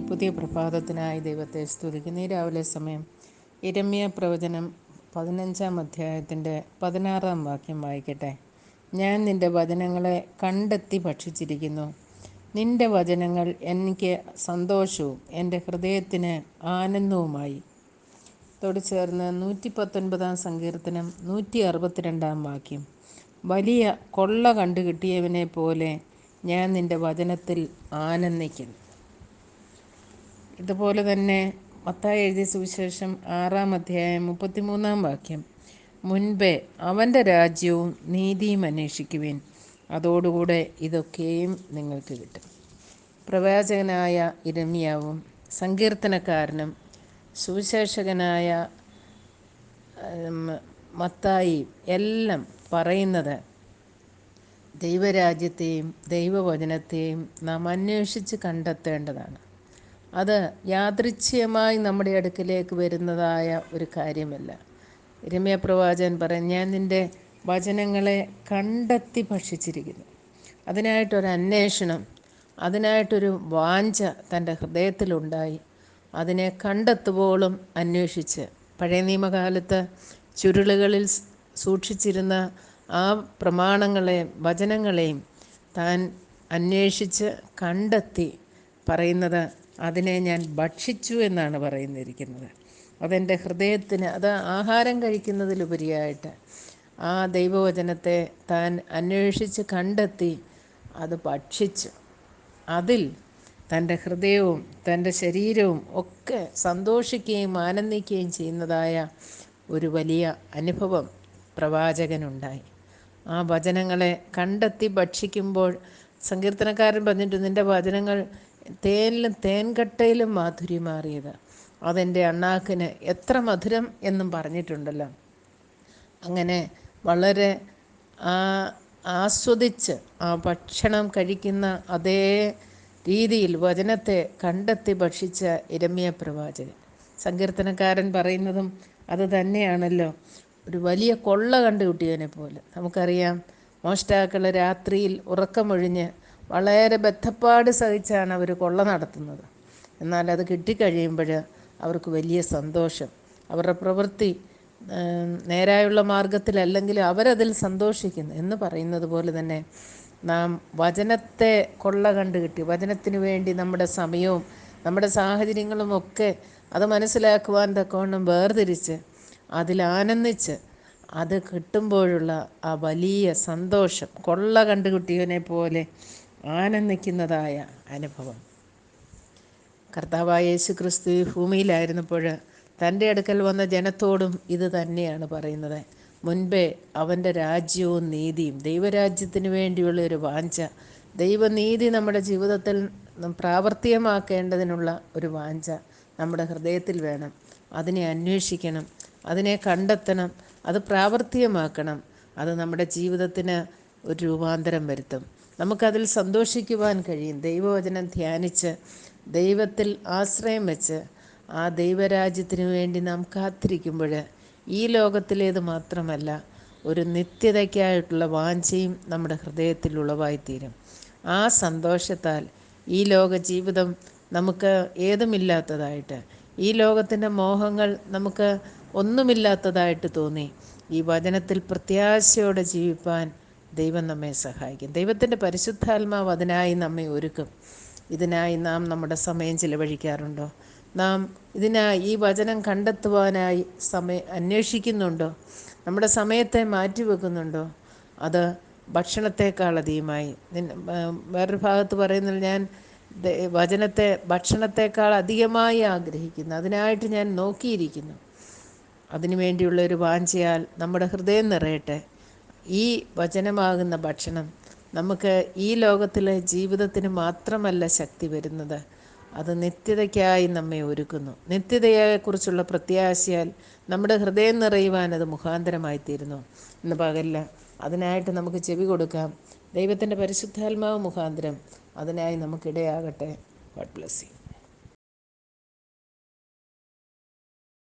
പുതിയ പ്രഭാതത്തിനായി ദൈവത്തെ സ്തുതിക്കുന്ന. ഈ രാവിലെ സമയം ഇരമ്യ പ്രവചനം പതിനഞ്ചാം അധ്യായത്തിന്റെ പതിനാറാം വാക്യം വായിക്കട്ടെ. ഞാൻ നിന്റെ വചനങ്ങളെ കണ്ടെത്തി ഭക്ഷിച്ചിരിക്കുന്നു. നിന്റെ വചനങ്ങൾ എനിക്ക് സന്തോഷവും എന്റെ ഹൃദയത്തിന് ആനന്ദവുമായി. ത്തോട് ചേർന്ന് നൂറ്റി പത്തൊൻപതാം സങ്കീർത്തനം നൂറ്റി അറുപത്തിരണ്ടാം വാക്യം. വലിയ കൊള്ള കണ്ടുകിട്ടിയവനെ പോലെ ഞാൻ നിന്റെ വചനത്തിൽ ആനന്ദിക്കുന്നു. ഇതുപോലെ തന്നെ മത്തായി എഴുതിയ സുവിശേഷം ആറാം അധ്യായം മുപ്പത്തിമൂന്നാം വാക്യം. മുൻപേ അവന്റെ രാജ്യവും നീതിയും അന്വേഷിക്കുവാൻ. അതോടുകൂടെ ഇതൊക്കെയും നിങ്ങൾക്ക് കിട്ടും. പ്രവാചകനായ ഇരമ്യാവും സങ്കീർത്തനക്കാരനും സുവിശേഷകനായ മത്തായി എല്ലാം പറയുന്നത് ദൈവരാജ്യത്തെയും ദൈവവചനത്തെയും നാം അന്വേഷിച്ച് കണ്ടെത്തേണ്ടതാണ്. അത് യാദൃച്ഛ്യമായി നമ്മുടെ അടുക്കിലേക്ക് വരുന്നതായ ഒരു കാര്യമല്ല. രമ്യ പ്രവാചകൻ പറയും ഞാൻ നിന്റെ വചനങ്ങളെ കണ്ടെത്തി ഭക്ഷിച്ചിരിക്കുന്നു. അതിനായിട്ടൊരു അന്വേഷണം അതിനായിട്ടൊരു വാഞ്ച തന്റെ ഹൃദയത്തിലുണ്ടായി. അതിനെ കണ്ടെത്തുവോളും അന്വേഷിച്ച്. പഴയ നിയമകാലത്ത് ചുരുളുകളിൽ സൂക്ഷിച്ചിരുന്ന ആ പ്രമാണങ്ങളെയും വചനങ്ങളെയും താൻ അന്വേഷിച്ച് കണ്ടെത്തി പറയുന്നത് അതിനെ ഞാൻ ഭക്ഷിച്ചു എന്നാണ് പറയുന്നിരിക്കുന്നത്. അതെന്റെ ഹൃദയത്തിന് അത് ആഹാരം കഴിക്കുന്നതിലുപരിയായിട്ട് ആ ദൈവവചനത്തെ താൻ അന്വേഷിച്ച് കണ്ടെത്തി അത് ഭക്ഷിച്ചു. അതിൽ തന്റെ ഹൃദയവും തന്റെ ശരീരവും ഒക്കെ സന്തോഷിക്കുകയും ആനന്ദിക്കുകയും ചെയ്യുന്നതായ ഒരു വലിയ അനുഭവം പ്രവാചകനുണ്ടായി. ആ വചനങ്ങളെ കണ്ടെത്തി ഭക്ഷിക്കുമ്പോൾ സങ്കീർത്തനക്കാരൻ പറഞ്ഞിട്ട് നിന്റെ വചനങ്ങൾ തേനിലും തേൻകട്ടയിലും മാധുര്യമേറിയത്. അതെന്റെ അണ്ണാക്കിന് എത്ര മധുരം എന്നും പറഞ്ഞിട്ടുണ്ടല്ലോ. അങ്ങനെ വളരെ ആസ്വദിച്ച് ആ ഭക്ഷണം കഴിക്കുന്ന അതേ രീതിയിൽ വചനത്തെ കണ്ടെത്തി ഭക്ഷിച്ച ഇരമ്യ പ്രവാചകൻ. സങ്കീർത്തനക്കാരൻ പറയുന്നതും അത് തന്നെയാണല്ലോ. ഒരു വലിയ കൊള്ള കണ്ടുകിട്ടിയവനെ പോലെ. നമുക്കറിയാം മോഷ്ടാക്കൾ രാത്രിയിൽ ഉറക്കമൊഴിഞ്ഞ് വളരെ ബദ്ധപ്പാട് സഹിച്ചാണ് അവർ കൊള്ള നടത്തുന്നത്. എന്നാൽ അത് കിട്ടിക്കഴിയുമ്പോൾ അവർക്ക് വലിയ സന്തോഷം. അവരുടെ പ്രവൃത്തി നേരായുള്ള മാർഗത്തിലല്ലെങ്കിൽ അവരതിൽ സന്തോഷിക്കുന്നു എന്ന് പറയുന്നത് പോലെ തന്നെ നാം വചനത്തെ കൊള്ള കണ്ടു കിട്ടി വചനത്തിന് വേണ്ടി നമ്മുടെ സമയവും നമ്മുടെ സാഹചര്യങ്ങളും ഒക്കെ അത് മനസ്സിലാക്കുവാൻ തക്കവണ്ണം വേർതിരിച്ച് അതിൽ ആനന്ദിച്ച് അത് കിട്ടുമ്പോഴുള്ള ആ വലിയ സന്തോഷം കൊള്ള കണ്ടു കുട്ടിയനെ പോലെ ആനന്ദിക്കുന്നതായ അനുഭവം. കർത്താവായ യേശു ക്രിസ്തു ഭൂമിയിലായിരുന്നപ്പോൾ തന്റെ അടുക്കൽ വന്ന ജനത്തോടും ഇത് തന്നെയാണ് പറയുന്നത്. മുൻപേ അവന്റെ രാജ്യവും നീതിയും ദൈവരാജ്യത്തിന് വേണ്ടിയുള്ള ഒരു വാഞ്ച ദൈവനീതി നമ്മുടെ ജീവിതത്തിൽ പ്രാവർത്തികമാക്കേണ്ടതിനുള്ള ഒരു വാഞ്ച നമ്മുടെ ഹൃദയത്തിൽ വേണം. അതിനെ അന്വേഷിക്കണം. അതിനെ കണ്ടെത്തണം അത് പ്രാവർത്തികമാക്കണം അത് നമ്മുടെ ജീവിതത്തിന് ഒരു രൂപാന്തരം വരുത്തും. നമുക്കതിൽ സന്തോഷിക്കുവാൻ കഴിയും. ദൈവവചനം ധ്യാനിച്ച് ദൈവത്തിൽ ആശ്രയം വെച്ച് ആ ദൈവരാജ്യത്തിനു വേണ്ടി നാം കാത്തിരിക്കുമ്പോൾ ഈ ലോകത്തിലേത് മാത്രമല്ല ഒരു നിത്യതയ്ക്കായിട്ടുള്ള വാഞ്ചയും നമ്മുടെ ഹൃദയത്തിൽ ഉളവായിത്തീരും. ആ സന്തോഷത്താൽ ഈ ലോക ജീവിതം നമുക്ക് ഏതുമില്ലാത്തതായിട്ട് ഈ ലോകത്തിന്റെ മോഹങ്ങൾ നമുക്ക് ഒന്നുമില്ലാത്തതായിട്ട് തോന്നി. ഈ വചനത്തിൽ പ്രത്യാശയോടെ ജീവിപ്പാൻ ദൈവം നമ്മെ സഹായിക്കും. ദൈവത്തിന്റെ പരിശുദ്ധാത്മാവ് അതിനായി നമ്മെ ഒരുക്കും. ഇതിനായി നാം നമ്മുടെ സമയം ചിലവഴിക്കാറുണ്ടോ? നാം ഇതിനായി ഈ വചനം കണ്ടെത്തുവാനായി സമയ അന്വേഷിക്കുന്നുണ്ടോ? നമ്മുടെ സമയത്തെ മാറ്റിവെക്കുന്നുണ്ടോ? അത് ഭക്ഷണത്തെക്കാൾ അധികമായി. വേറൊരു ഭാഗത്ത് പറയുന്നത് ഞാൻ വചനത്തെ ഭക്ഷണത്തെക്കാൾ അധികമായി ആഗ്രഹിക്കുന്നു. അതിനായിട്ട് ഞാൻ നോക്കിയിരിക്കുന്നു. അതിനു വേണ്ടിയുള്ള ഒരു വാഞ്ചയാൽ നമ്മുടെ ഹൃദയം നിറയട്ടെ. ഈ വചനമാകുന്ന ഭക്ഷണം നമുക്ക് ഈ ലോകത്തിലെ ജീവിതത്തിന് മാത്രമല്ല ശക്തി വരുന്നത്. അത് നിത്യതയ്ക്കായി നമ്മെ ഒരുക്കുന്നു. നിത്യതയെക്കുറിച്ചുള്ള പ്രത്യാശയാൽ നമ്മുടെ ഹൃദയം നിറയുവാൻ അത് മുഖാന്തരമായി തീരുന്നു ഇന്ന് പകല്ല അതിനായിട്ട് നമുക്ക് ചെവി കൊടുക്കാം. ദൈവത്തിന്റെ പരിശുദ്ധാത്മാവ് മുഖാന്തരം അതിനായി നമുക്കിടയാകട്ടെ. God bless